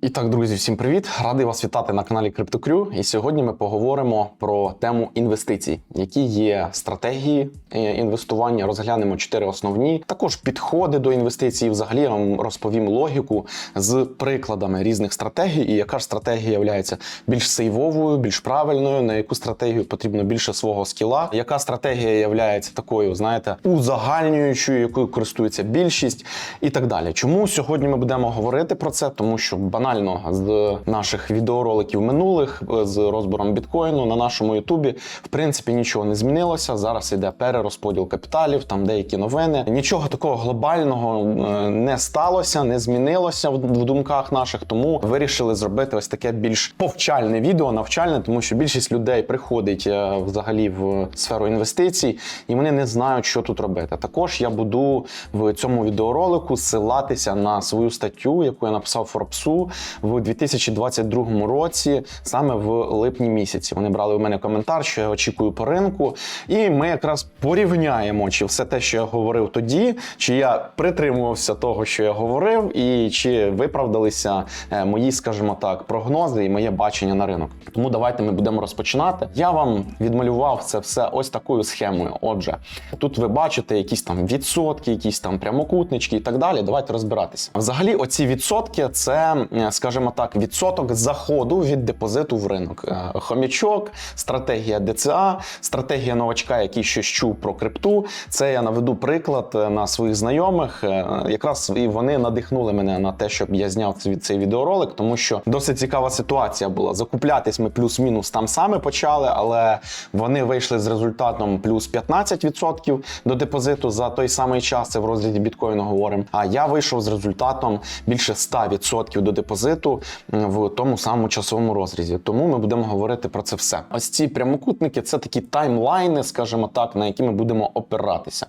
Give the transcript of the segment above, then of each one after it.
І так, друзі, всім привіт! Радий вас вітати на каналі CryptoCrew. І сьогодні ми поговоримо про тему інвестицій, які є стратегії е, інвестування. Розглянемо чотири основні. Також підходи до інвестицій. Взагалі я вам розповім логіку з прикладами різних стратегій, і яка ж стратегія є більш сейвовою, більш правильною, на яку стратегію потрібно більше свого скіла, яка стратегія є такою, знаєте, узагальнюючою, якою користується більшість, і так далі. Чому сьогодні ми будемо говорити про це? Тому що банально з наших відеороликів минулих е, з розбором біткоїну на нашому Ютубі в принципі нічого не змінилося. Зараз іде перерозподіл капіталів, там деякі новини. Нічого такого глобального е, не сталося, не змінилося в в думках наших. Тому вирішили зробити ось таке більш повчальне відео, навчальне, тому що більшість людей приходить е, взагалі в сферу інвестицій, і вони не знають, що тут робити. Також я буду в цьому відеоролику ссилатися на свою статтю, яку я написав Форбсу в 2022 році, саме в липні місяці. Вони брали у мене коментар, що я очікую по ринку, і ми якраз порівняємо, чи все те, що я говорив тоді, чи я притримувався того, що я говорив, і чи виправдалися е, мої, скажімо так, прогнози і моє бачення на ринок. Тому давайте ми будемо розпочинати. Я вам відмалював це все ось такою схемою. Отже, тут ви бачите якісь там відсотки, якісь там прямокутнички і так далі. Давайте розбиратися. Взагалі, оці відсотки це, е, скажімо так, відсоток заходу від депозиту в ринок. Е, Хомячок, стратегія ДЦА, стратегія новачка, який щось чув про крипту. Це я наведу приклад е, на своїх знайомих. Е, Якраз і вони надихнули мене на те, щоб я зняв цей- цей відеоролик, тому що досить цікава ситуація була. Закуплятись ми плюс-мінус там саме почали, але вони вийшли з результатом плюс 15% до депозиту за той самий час. Це в розгляді біткоїну говоримо. А я вийшов з результатом більше 100% до депозиту м, в тому самому часовому розрізі. Тому ми будемо говорити про це все. Ось ці прямокутники це такі таймлайни, скажімо так, на які ми будемо опиратися.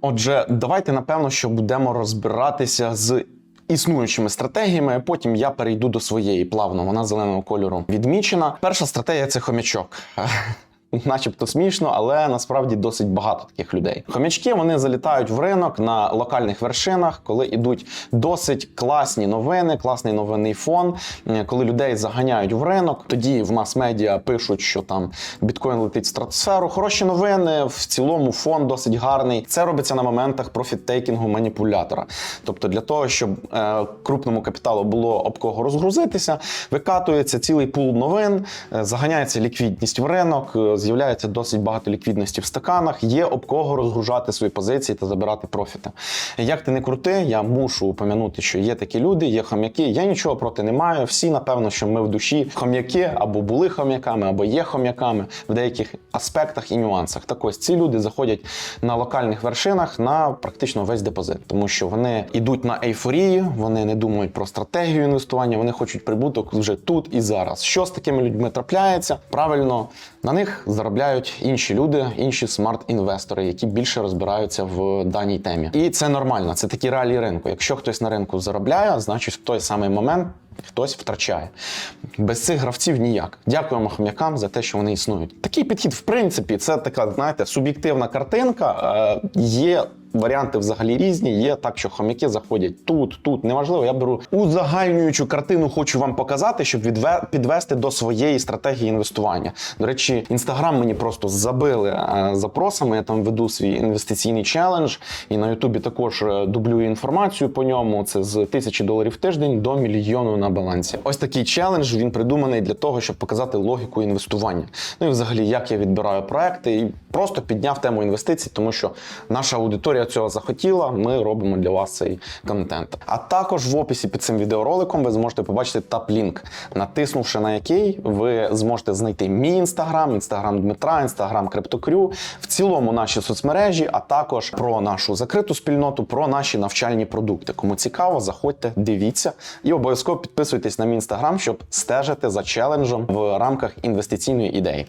Отже, давайте напевно, що будемо розбиратися з. Існуючими стратегіями, потім я перейду до своєї плавно. Вона зеленого кольору відмічена. Перша стратегія це хомячок. Начебто смішно, але насправді досить багато таких людей. Хомячки вони залітають в ринок на локальних вершинах, коли ідуть досить класні новини, класний новинний фон. Е, Коли людей заганяють в ринок, тоді в мас-медіа пишуть, що там біткоін летить в стратосферу. Хороші новини. В цілому фон досить гарний. Це робиться на моментах профіттейкінгу маніпулятора. Тобто, для того, щоб е, крупному капіталу було об кого розгрузитися, викатується цілий пул новин, е, заганяється ліквідність в ринок. З'являється досить багато ліквідності в стаканах. Є об кого розгружати свої позиції та забирати профіти. Як ти не крути, я мушу упомянути, що є такі люди, є хом'яки. Я нічого проти не маю. Всі, напевно, що ми в душі хом'яки або були хом'яками, або є хом'яками в деяких аспектах і нюансах. Так ось ці люди заходять на локальних вершинах на практично весь депозит, тому що вони йдуть на ейфорії, вони не думають про стратегію інвестування, вони хочуть прибуток вже тут і зараз. Що з такими людьми трапляється? Правильно, на них заробляють інші люди, інші смарт-інвестори, які більше розбираються в даній темі. І це нормально, це такі реалії ринку. Якщо хтось на ринку заробляє, значить в той самий момент. Хтось втрачає без цих гравців ніяк. Дякуємо хом'якам за те, що вони існують. Такий підхід, в принципі, це така, знаєте, суб'єктивна картинка. Е, є варіанти взагалі різні. Є так, що хом'яки заходять тут, тут. Неважливо. Я беру узагальнюючу картину, хочу вам показати, щоб відве- підвести до своєї стратегії інвестування. До речі, інстаграм мені просто забили е, запросами. Я там веду свій інвестиційний челендж, і на Ютубі також е, дублюю інформацію по ньому. Це з тисячі доларів в тиждень до мільйону на балансі. Ось такий челендж він придуманий для того, щоб показати логіку інвестування. Ну і взагалі, як я відбираю проекти, і просто підняв тему інвестицій, тому що наша аудиторія цього захотіла. Ми робимо для вас цей контент. А також в описі під цим відеороликом ви зможете побачити тап-лінк, натиснувши на який ви зможете знайти мій інстаграм, інстаграм Дмитра, інстаграм Криптокрю, в цілому наші соцмережі, а також про нашу закриту спільноту, про наші навчальні продукти. Кому цікаво, заходьте, дивіться і обов'язково підписуйтесь на мій інстаграм, щоб стежити за челенджем в рамках інвестиційної ідеї.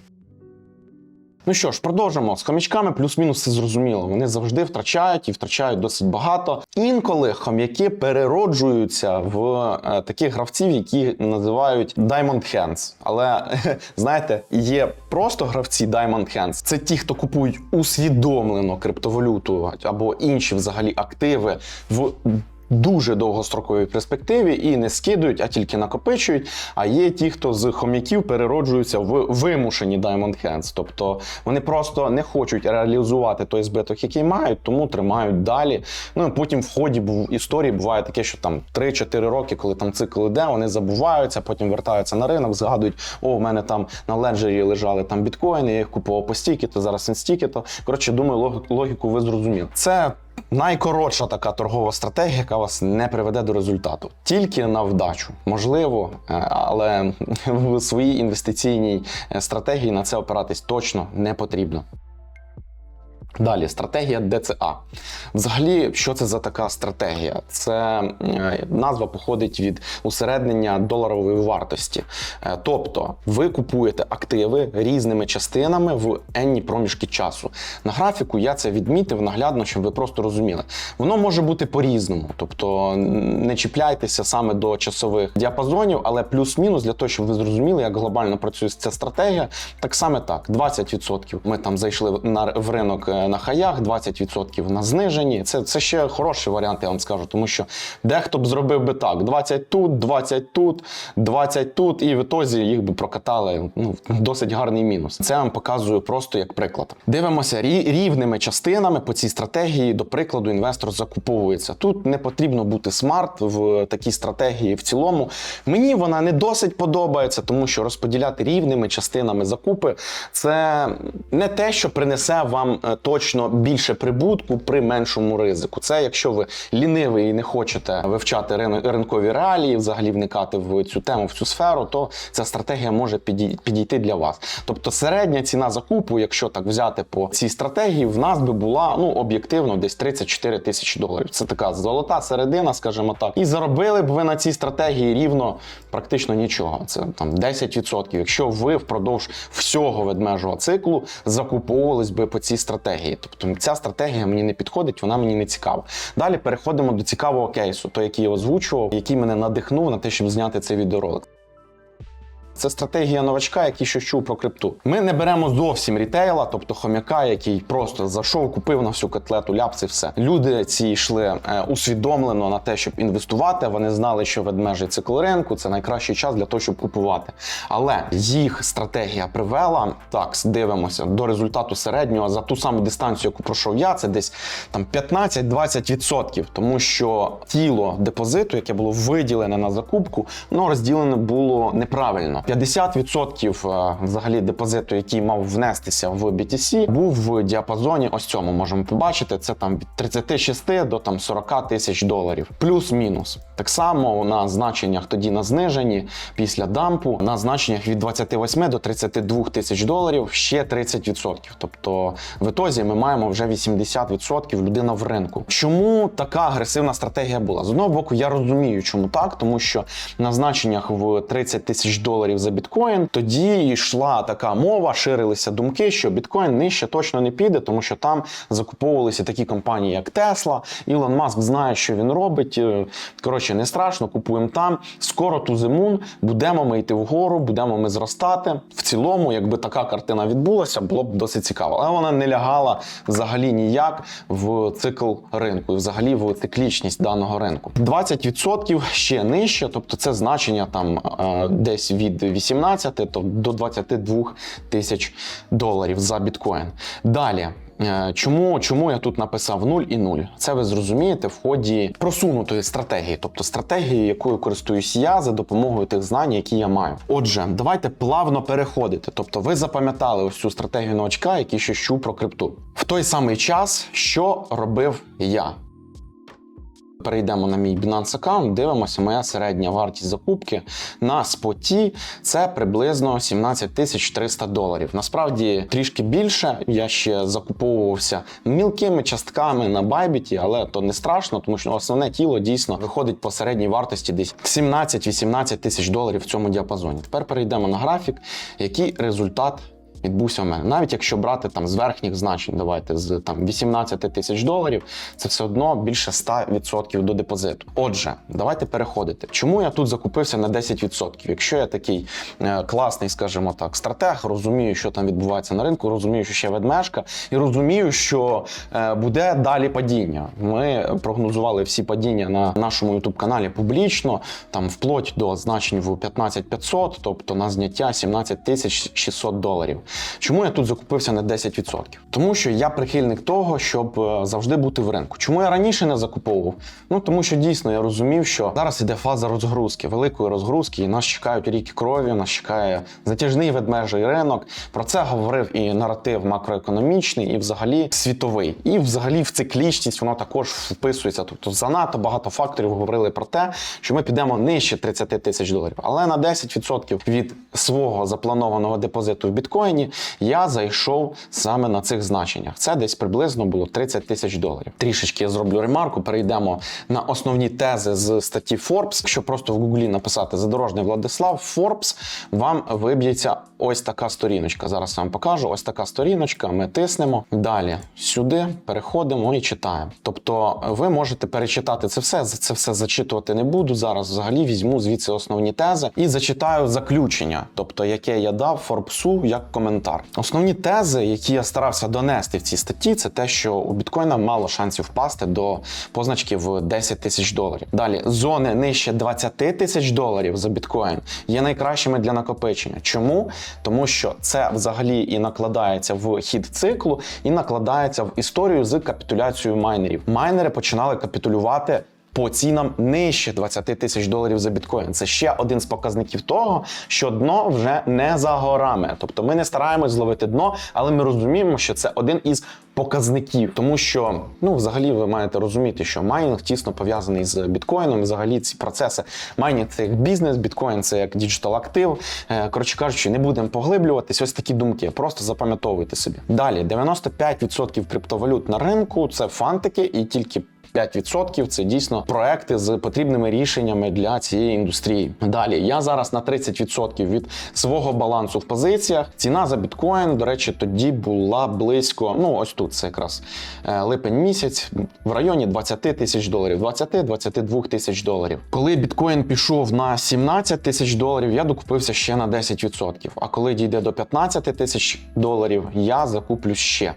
Ну що ж, продовжимо з хомячками, плюс-мінус все зрозуміло. Вони завжди втрачають і втрачають досить багато. Інколи хом'яки перероджуються в е, таких гравців, які називають Diamond Hands. Але знаєте, є просто гравці Diamond Hands. Це ті, хто купують усвідомлено криптовалюту або інші взагалі активи в дуже довгостроковій перспективі і не скидують, а тільки накопичують. А є ті, хто з хом'яків перероджуються в вимушені Diamond Hands. Тобто вони просто не хочуть реалізувати той збиток, який мають, тому тримають далі. Ну і потім в ході історії буває таке, що там 3-4 роки, коли там цикл іде, вони забуваються, потім вертаються на ринок, згадують, о, в мене там на леджері лежали там біткоїни, я їх купував по стільки, то зараз він стільки, то коротше, думаю, лог- логіку ви зрозуміли. Це найкоротша така торгова стратегія, яка вас не приведе до результату. Тільки на вдачу. Можливо, е, але в своїй інвестиційній е, стратегії на це опиратись точно не потрібно. Далі стратегія ДЦА. Взагалі, що це за така стратегія? Це е, назва походить від усереднення доларової вартості. Е, Тобто, ви купуєте активи різними частинами в енні проміжки часу. На графіку я це відмітив наглядно, щоб ви просто розуміли. Воно може бути по-різному, тобто не чіпляйтеся саме до часових діапазонів, але плюс-мінус для того, щоб ви зрозуміли, як глобально працює ця стратегія. Так само так: 20% ми там зайшли в ринок е, на хаях, 20% на зниженні. Це, це ще хороший варіант, я вам скажу, тому що дехто б зробив би так: 20 тут, 20 тут, 20 тут, і в ітозі їх би прокатали. Ну досить гарний мінус. Це я вам показую просто як приклад. Дивимося рі- рівними частинами по цій стратегії. До прикладу, інвестор закуповується. Тут не потрібно бути смарт в такій стратегії в цілому. Мені вона не досить подобається, тому що розподіляти рівними частинами закупи це не те, що принесе вам е, точно більше прибутку при меншому ризику. Це якщо ви лінивий і не хочете вивчати рин- ринкові реалії, взагалі вникати в цю тему, в цю сферу, то ця стратегія може підій- підійти для вас. Тобто середня ціна закупу, якщо так взяти по цій стратегії, в нас би була ну об'єктивно десь 34 тисячі доларів. Це така золота середина, скажімо так. І заробили б ви на цій стратегії рівно практично нічого. Це там 10%. Якщо ви впродовж всього ведмежого циклу закуповувались би по цій стратегії. Тобто ця стратегія мені не підходить, вона мені не цікава. Далі переходимо до цікавого кейсу, той, який я озвучував, який мене надихнув на те, щоб зняти цей відеоролик. Це стратегія новачка, який щось чув про крипту. Ми не беремо зовсім рітейла, тобто хомяка, який просто зайшов, купив на всю котлету ляпси, все. Люди ці йшли е, усвідомлено на те, щоб інвестувати. Вони знали, що ведмежий цикл ринку це найкращий час для того, щоб купувати. Але їх стратегія привела так, дивимося до результату середнього за ту саму дистанцію, яку пройшов я, це десь там 15-20%. Тому що тіло депозиту, яке було виділене на закупку, воно розділене було неправильно. 50% е, взагалі депозиту, який мав внестися в BTC, був в діапазоні. Ось цьому можемо побачити. Це там від 36 до там 40 тисяч доларів, плюс-мінус. Так само на значеннях тоді на зниженні після дампу, на значеннях від 28 до 32 тисяч доларів ще 30%. Тобто в ітозі ми маємо вже 80% людина в ринку. Чому така агресивна стратегія була? З одного боку, я розумію, чому так, тому що на значеннях в 30 тисяч доларів за біткоін тоді йшла така мова, ширилися думки, що біткоін нижче точно не піде, тому що там закуповувалися такі компанії, як Тесла. Ілон Маск знає, що він робить. Е, Коротше, не страшно, купуємо там. Скоро ту зимун будемо ми йти вгору, будемо ми зростати. В цілому, якби така картина відбулася, було б досить цікаво. Але вона не лягала взагалі ніяк в цикл ринку, і взагалі в циклічність даного ринку. 20% ще нижче, тобто це значення там е, десь від 18 то до 22 тисяч доларів за біткоін. Далі. Е, Чому, чому я тут написав 0 і 0? Це ви зрозумієте в ході просунутої стратегії, тобто стратегії, якою користуюсь я за допомогою тих знань, які я маю. Отже, давайте плавно переходити. Тобто, ви запам'ятали ось цю стратегію новачка, який ще чув про крипту. В той самий час, що робив я? Перейдемо на мій Binance аккаунт, дивимося, моя середня вартість закупки на споті це приблизно 17 тисяч 300 доларів. Насправді трішки більше. Я ще закуповувався мілкими частками на Bybit, але то не страшно, тому що основне тіло дійсно виходить по середній вартості десь 17-18 тисяч доларів в цьому діапазоні. Тепер перейдемо на графік, який результат відбувся в мене. Навіть якщо брати там з верхніх значень, давайте з там 18 тисяч доларів, це все одно більше 100% до депозиту. Отже, давайте переходити. Чому я тут закупився на 10%? Якщо я такий е, класний, скажімо так, стратег, розумію, що там відбувається на ринку, розумію, що ще ведмежка, і розумію, що е, буде далі падіння. Ми прогнозували всі падіння на нашому youtube каналі публічно, там вплоть до значень в 15500, тобто на зняття 17 тисяч 600 доларів. Чому я тут закупився на 10%? Тому що я прихильник того, щоб е, завжди бути в ринку. Чому я раніше не закуповував? Ну тому що дійсно я розумів, що зараз іде фаза розгрузки, великої розгрузки, і нас чекають ріки крові, нас чекає затяжний ведмежий ринок. Про це говорив і наратив макроекономічний, і взагалі світовий. І взагалі в циклічність воно також вписується. Тобто занадто багато факторів говорили про те, що ми підемо нижче 30 тисяч доларів. Але на 10% від свого запланованого депозиту в біткоїні я зайшов саме на цих значеннях. Це десь приблизно було 30 тисяч доларів. Трішечки я зроблю ремарку. Перейдемо на основні тези з статті Forbes. Якщо просто в гуглі написати задорожний Владислав Forbes, вам виб'ється ось така сторіночка. Зараз я вам покажу. Ось така сторіночка. Ми тиснемо далі сюди, переходимо і читаємо. Тобто, ви можете перечитати це все. Це все зачитувати не буду. Зараз взагалі візьму звідси основні тези і зачитаю заключення, тобто яке я дав Форбсу як коментар. Основні тези, які я старався донести в цій статті, це те, що у біткоїна мало шансів впасти до позначки в 10 тисяч доларів. Далі зони нижче 20 тисяч доларів за біткоін є найкращими для накопичення. Чому? Тому що це взагалі і накладається в хід циклу, і накладається в історію з капітуляцією майнерів. Майнери починали капітулювати. По цінам нижче 20 тисяч доларів за біткоін. Це ще один з показників того, що дно вже не за горами. Тобто ми не стараємось зловити дно, але ми розуміємо, що це один із показників, тому що ну, взагалі, ви маєте розуміти, що майнінг тісно пов'язаний з біткоїном. Взагалі, ці процеси майнінг це як бізнес, біткоін це як діджитал актив. Е, Коротше кажучи, не будемо поглиблюватись. Ось такі думки. Просто запам'ятовуйте собі. Далі 95% криптовалют на ринку це фантики і тільки. 5% це дійсно проекти з потрібними рішеннями для цієї індустрії. Далі я зараз на 30% від свого балансу в позиціях. Ціна за біткоін, до речі, тоді була близько. Ну ось тут це якраз е, липень місяць в районі 20 тисяч доларів, 20-22 тисяч доларів. Коли біткоін пішов на 17 тисяч доларів, я докупився ще на 10%. А коли дійде до 15 тисяч доларів, я закуплю ще.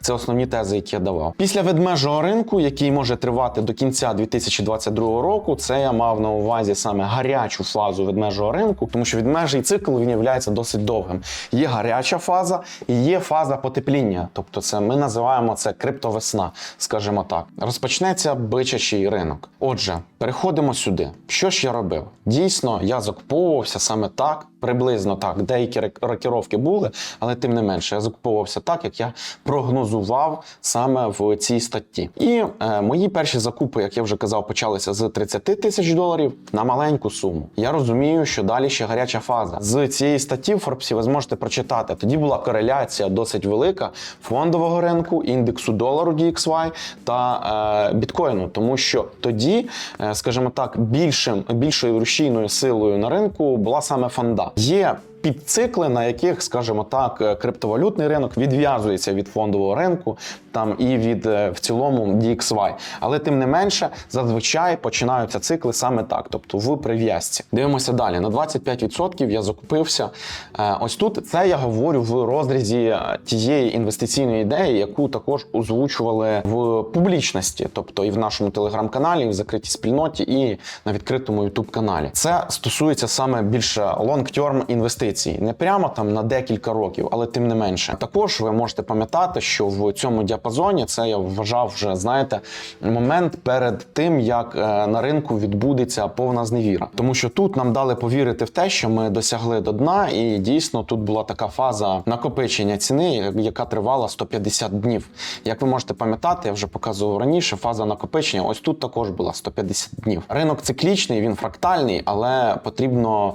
Це основні тези, які я давав. Після ведмежого ринку, який може тривати до кінця 2022 року, це я мав на увазі саме гарячу фазу ведмежого ринку, тому що ведмежий цикл він є досить довгим. Є гаряча фаза і є фаза потепління. Тобто, це ми називаємо це криптовесна, скажімо так. Розпочнеться бичачий ринок. Отже, переходимо сюди. Що ж я робив? Дійсно, я закуповувався саме так. Приблизно так, деякі рокіровки були, але тим не менше, я закуповувався так, як я прогнозував саме в цій статті. І е, мої перші закупи, як я вже казав, почалися з 30 тисяч доларів на маленьку суму. Я розумію, що далі ще гаряча фаза. З цієї статті в Форбсі ви зможете прочитати. Тоді була кореляція досить велика фондового ринку, індексу долару DXY та е, біткоїну, тому що тоді, е, скажімо так, більшим більшою рушійною силою на ринку була саме фонда. Є підцикли, на яких, скажімо так, е, криптовалютний ринок відв'язується від фондового ринку там і від е, в цілому DXY. Але тим не менше, зазвичай починаються цикли саме так, тобто в прив'язці. Дивимося далі. На 25% я закупився. Е, Ось тут це я говорю в розрізі тієї інвестиційної ідеї, яку також озвучували в публічності, тобто і в нашому телеграм-каналі, і в закритій спільноті, і на відкритому ютуб каналі. Це стосується саме більше long-term інвестицій, не прямо там на декілька років, але тим не менше. Також ви можете пам'ятати, що в цьому діапазоні це я вважав вже, знаєте, момент перед тим, як е, на ринку відбудеться повна зневіра. Тому що тут нам дали повірити в те, що ми досягли до дна, і дійсно тут була така фаза накопичення ціни, яка тривала 150 днів. Як ви можете пам'ятати, я вже показував раніше, фаза накопичення. Ось тут також була 150 днів. Ринок циклічний, він фрактальний, але потрібно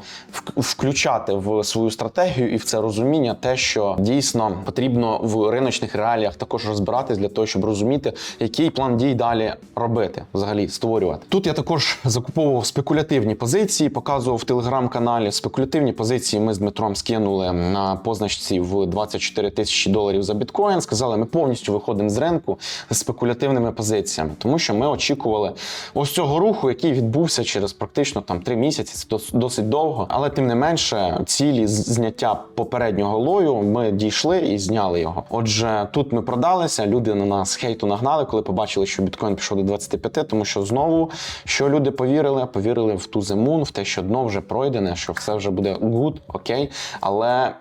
включати в свою стратегію і в це розуміння, те, що дійсно потрібно в риночних реаліях також розбиратись для того, щоб розуміти, який план дій далі робити, взагалі створювати. Тут я також закуповував спекулятивні позиції, показував в телеграм-каналі. Спекулятивні позиції ми з Дмитром скинули на позначці в 24 тисячі доларів за біткоін. Сказали, ми повністю виходимо з ринку з спекулятивними позиціями, тому що ми очікували ось цього руху, який відбувся через практично там три місяці. Це досить довго, але тим не менше, цілі зняття попереднього лою ми дійшли і зняли його. Отже, тут ми продалися. Люди на нас хейту нагнали, коли побачили, що біткоін пішов до 25, тому що знову що люди повірили, повірили в ту зимун, в те, що дно вже пройдене, що все вже буде good, окей, але.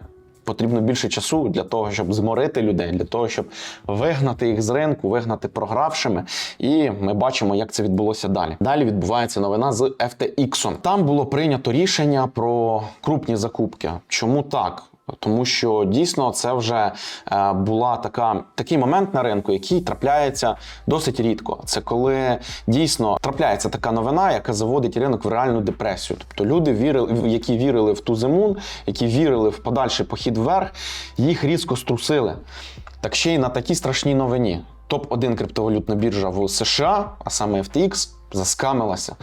Потрібно більше часу для того, щоб зморити людей, для того, щоб вигнати їх з ринку, вигнати програвшими. І ми бачимо, як це відбулося далі. Далі відбувається новина з FTX. Там було прийнято рішення про крупні закупки. Чому так? Тому що дійсно це вже е, була така такий момент на ринку, який трапляється досить рідко. Це коли дійсно трапляється така новина, яка заводить ринок в реальну депресію. Тобто люди вірили, які вірили в ту зимун, які вірили в подальший похід вверх, їх різко струсили. Так ще й на такій страшній новині. Топ-1 криптовалютна біржа в США, а саме FTX, заскамилася.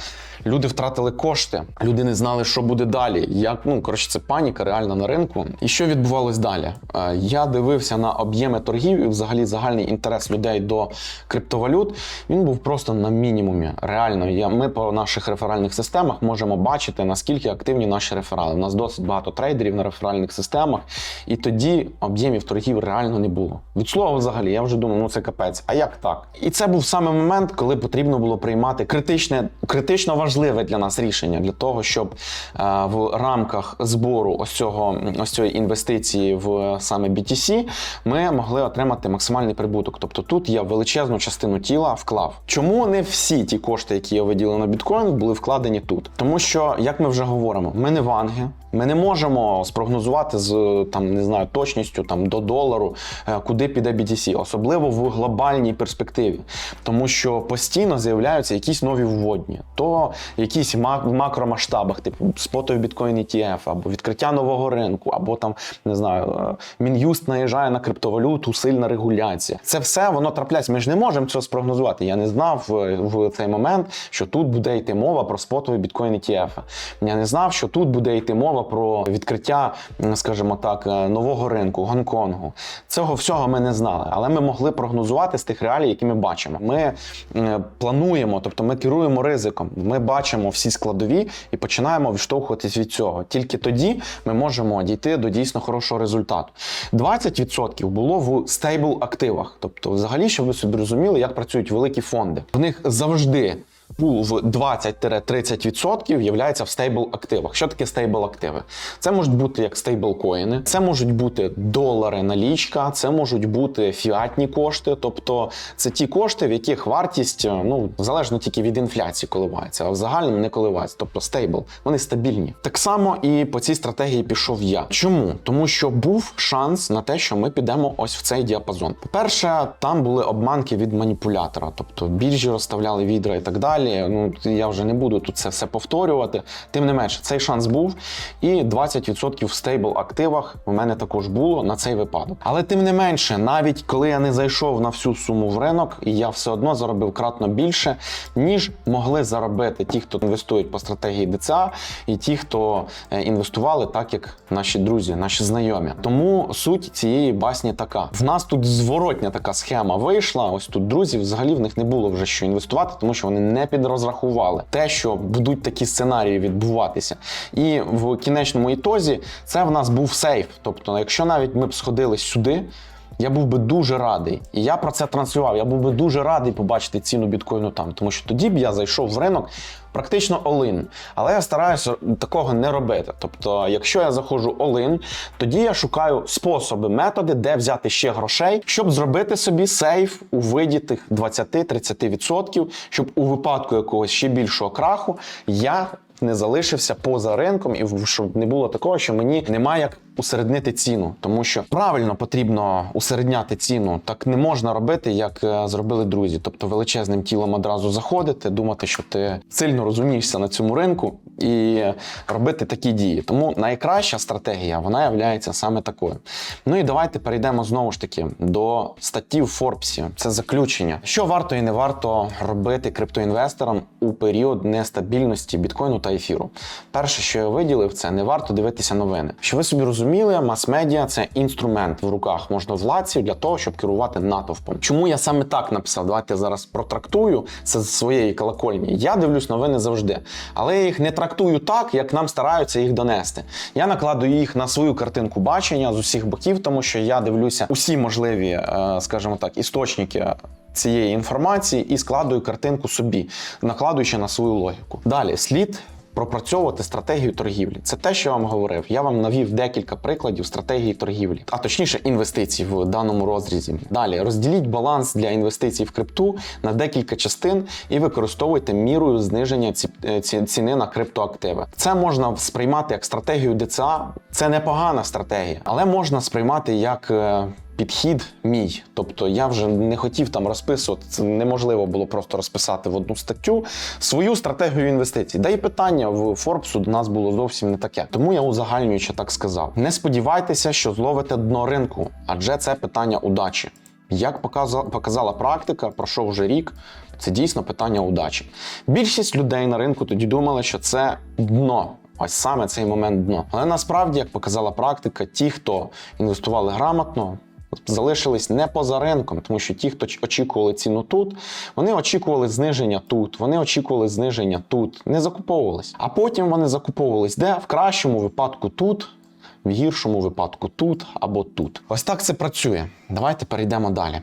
Люди втратили кошти, люди не знали, що буде далі. Як ну коротше, це паніка реальна на ринку. І що відбувалось далі? Е, Я дивився на об'єми торгів і взагалі загальний інтерес людей до криптовалют. Він був просто на мінімумі. Реально, я ми по наших реферальних системах можемо бачити наскільки активні наші реферали. У нас досить багато трейдерів на реферальних системах, і тоді об'ємів торгів реально не було. Від слова, взагалі, я вже думав, ну це капець. А як так? І це був саме момент, коли потрібно було приймати критичне, критично важливе для нас рішення для того, щоб е, в рамках збору ось цього ось цієї інвестиції в саме BTC ми могли отримати максимальний прибуток. Тобто тут я величезну частину тіла вклав. Чому не всі ті кошти, які я виділив на біткоін, були вкладені тут? Тому що, як ми вже говоримо, ми не ванги, ми не можемо спрогнозувати з там не знаю точністю там до долару, е, куди піде BTC, особливо в глобальній перспективі, тому що постійно з'являються якісь нові вводні, то якісь в макромасштабах, типу спотовий біткоін ETF, або відкриття нового ринку, або там не знаю, е, мін'юст наїжджає на криптовалюту, сильна регуляція. Це все воно трапляється. Ми ж не можемо цього спрогнозувати. Я не знав е, в цей момент, що тут буде йти мова про спотовий біткоін ETF. Я не знав, що тут буде йти мова про відкриття, скажімо так, е, нового ринку, Гонконгу. Цього всього ми не знали, але ми могли прогнозувати з тих реалій, які ми бачимо. Ми е, плануємо, тобто ми керуємо ризиком. Ми бачимо всі складові і починаємо відштовхуватись від цього. Тільки тоді ми можемо дійти до дійсно хорошого результату. 20% було в стейбл активах. Тобто, взагалі, щоб ви собі розуміли, як працюють великі фонди. В них завжди пул в 20-30% являється в стейбл активах. Що таке стейбл активи? Це можуть бути як стейбл коїни, це можуть бути долари налічка, це можуть бути фіатні кошти, тобто це ті кошти, в яких вартість ну залежно тільки від інфляції коливається, а в загальному не коливається. Тобто стейбл, вони стабільні. Так само і по цій стратегії пішов я. Чому? Тому що був шанс на те, що ми підемо ось в цей діапазон. По-перше, там були обманки від маніпулятора, тобто біржі розставляли відра і так далі. Ну я вже не буду тут це все повторювати. Тим не менше, цей шанс був, і 20% в стейбл активах у мене також було на цей випадок. Але тим не менше, навіть коли я не зайшов на всю суму в ринок, я все одно заробив кратно більше, ніж могли заробити ті, хто інвестують по стратегії ДЦА, і ті, хто е, інвестували так, як наші друзі, наші знайомі. Тому суть цієї басні така: в нас тут зворотня така схема вийшла. Ось тут друзів взагалі в них не було вже що інвестувати, тому що вони не підрозрахували те, що будуть такі сценарії відбуватися. І в кінечному ітозі це в нас був сейф. Тобто, якщо навіть ми б сходили сюди. Я був би дуже радий, і я про це транслював. Я був би дуже радий побачити ціну біткоїну там, тому що тоді б я зайшов в ринок практично all-in. Але я стараюся такого не робити. Тобто, якщо я заходжу all-in, тоді я шукаю способи, методи, де взяти ще грошей, щоб зробити собі сейф у виді тих 20-30%, щоб у випадку якогось ще більшого краху я не залишився поза ринком, і щоб не було такого, що мені немає як усереднити ціну, тому що правильно потрібно усередняти ціну. Так не можна робити, як е, зробили друзі. Тобто величезним тілом одразу заходити, думати, що ти сильно розумієшся на цьому ринку, і робити такі дії. Тому найкраща стратегія вона є саме такою. Ну і давайте перейдемо знову ж таки до статті в Форбсі. Це заключення. Що варто і не варто робити криптоінвесторам у період нестабільності біткоїну та ефіру. Перше, що я виділив, це не варто дивитися новини. Що ви собі розуміли, мас-медіа це інструмент в руках можновладців для того, щоб керувати натовпом. Чому я саме так написав? Давайте зараз протрактую це з своєї колокольні. Я дивлюсь новини завжди, але я їх не трактую так, як нам стараються їх донести. Я накладую їх на свою картинку бачення з усіх боків, тому що я дивлюся усі можливі, е, скажімо так, істочники. Цієї інформації і складую картинку собі, накладуючи на свою логіку. Далі слід пропрацьовувати стратегію торгівлі. Це те, що я вам говорив. Я вам навів декілька прикладів стратегії торгівлі, а точніше інвестицій в даному розрізі. Далі розділіть баланс для інвестицій в крипту на декілька частин і використовуйте мірою зниження ці, е, ці- ціни на криптоактиви. Це можна сприймати як стратегію ДЦА. Це непогана стратегія, але можна сприймати як. Підхід мій, тобто я вже не хотів там розписувати. Це неможливо було просто розписати в одну статтю свою стратегію інвестицій. Да і питання в Форбсу до нас було зовсім не таке. Тому я узагальнюючи так сказав: не сподівайтеся, що зловите дно ринку, адже це питання удачі. Як показала практика, пройшов вже рік. Це дійсно питання удачі. Більшість людей на ринку тоді думали, що це дно. Ось саме цей момент дно. Але насправді, як показала практика, ті, хто інвестували грамотно, залишились не поза ринком, тому що ті, хто очікували ціну тут, вони очікували зниження тут, вони очікували зниження тут, не закуповувались. А потім вони закуповувались де? В кращому випадку тут. В гіршому випадку тут або тут. Ось так це працює. Давайте перейдемо далі.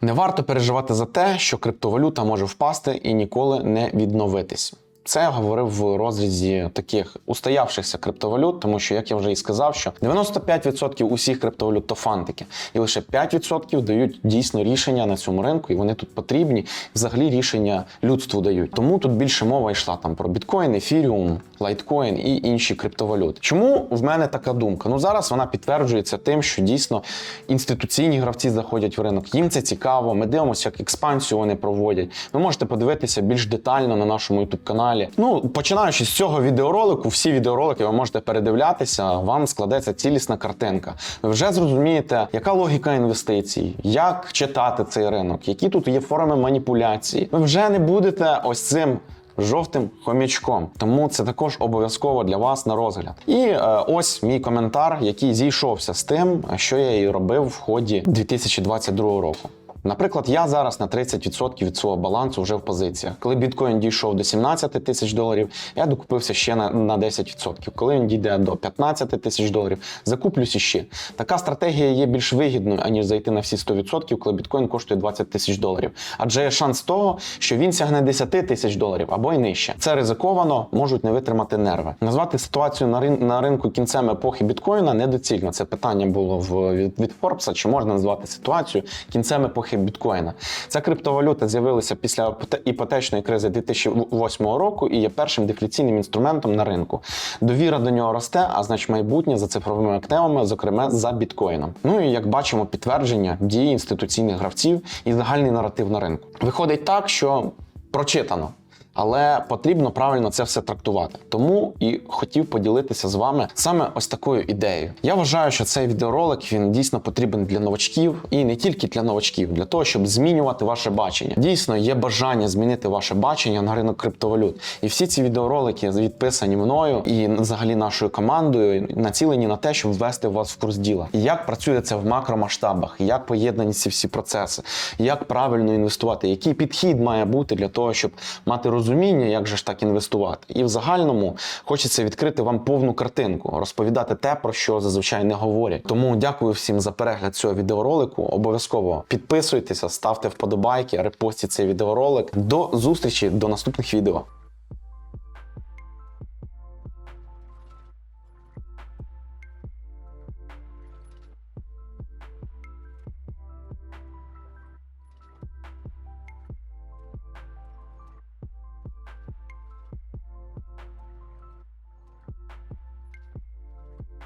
Не варто переживати за те, що криптовалюта може впасти і ніколи не відновитись. Це я говорив в розрізі таких устоявшихся криптовалют, тому що, як я вже і сказав, що 95% усіх криптовалют то фантики, і лише 5% дають дійсно рішення на цьому ринку, і вони тут потрібні. Взагалі рішення людству дають. Тому тут більше мова йшла там про біткоін, ефіріум, лайткоін і інші криптовалюти. Чому в мене така думка? Ну зараз вона підтверджується тим, що дійсно інституційні гравці заходять в ринок. Їм це цікаво. Ми дивимося, як експансію вони проводять. Ви можете подивитися більш детально на нашому youtube каналі. Ну, починаючи з цього відеоролику, всі відеоролики ви можете передивлятися, вам складеться цілісна картинка. Ви вже зрозумієте, яка логіка інвестицій, як читати цей ринок, які тут є форми маніпуляції. Ви вже не будете ось цим жовтим хомячком. Тому це також обов'язково для вас на розгляд. І е, ось мій коментар, який зійшовся з тим, що я і робив в ході 2022 року. Наприклад, я зараз на 30% від свого балансу вже в позиціях. Коли біткоін дійшов до 17 тисяч доларів, я докупився ще на, на 10%. Коли він дійде до 15 тисяч доларів, закуплюсь іще. Така стратегія є більш вигідною, аніж зайти на всі 100%, коли біткоін коштує 20 тисяч доларів. Адже є шанс того, що він сягне 10 тисяч доларів або й нижче. Це ризиковано, можуть не витримати нерви. Назвати ситуацію на, рин- на ринку кінцем епохи біткоїна недоцільно. Це питання було в від, від Форбса, чи можна назвати ситуацію кінцем епохи біткоїна. Ця криптовалюта з'явилася після іпоте- іпотечної кризи 2008 року і є першим дефляційним інструментом на ринку. Довіра до нього росте, а значить майбутнє за цифровими активами, зокрема за біткоїном. Ну і як бачимо, підтвердження дії інституційних гравців і загальний наратив на ринку. Виходить так, що прочитано. Але потрібно правильно це все трактувати. Тому і хотів поділитися з вами саме ось такою ідеєю. Я вважаю, що цей відеоролик він дійсно потрібен для новачків і не тільки для новачків, для того, щоб змінювати ваше бачення. Дійсно, є бажання змінити ваше бачення на ринок криптовалют. І всі ці відеоролики відписані мною і взагалі нашою командою, націлені на те, щоб ввести вас в курс діла. І як працює це в макромасштабах, як поєднані ці всі процеси, як правильно інвестувати, який підхід має бути для того, щоб мати розуміння, як же ж так інвестувати. І в загальному хочеться відкрити вам повну картинку, розповідати те, про що зазвичай не говорять. Тому дякую всім за перегляд цього відеоролику. Обов'язково підписуйтеся, ставте вподобайки, репостіть цей відеоролик. До зустрічі до наступних відео.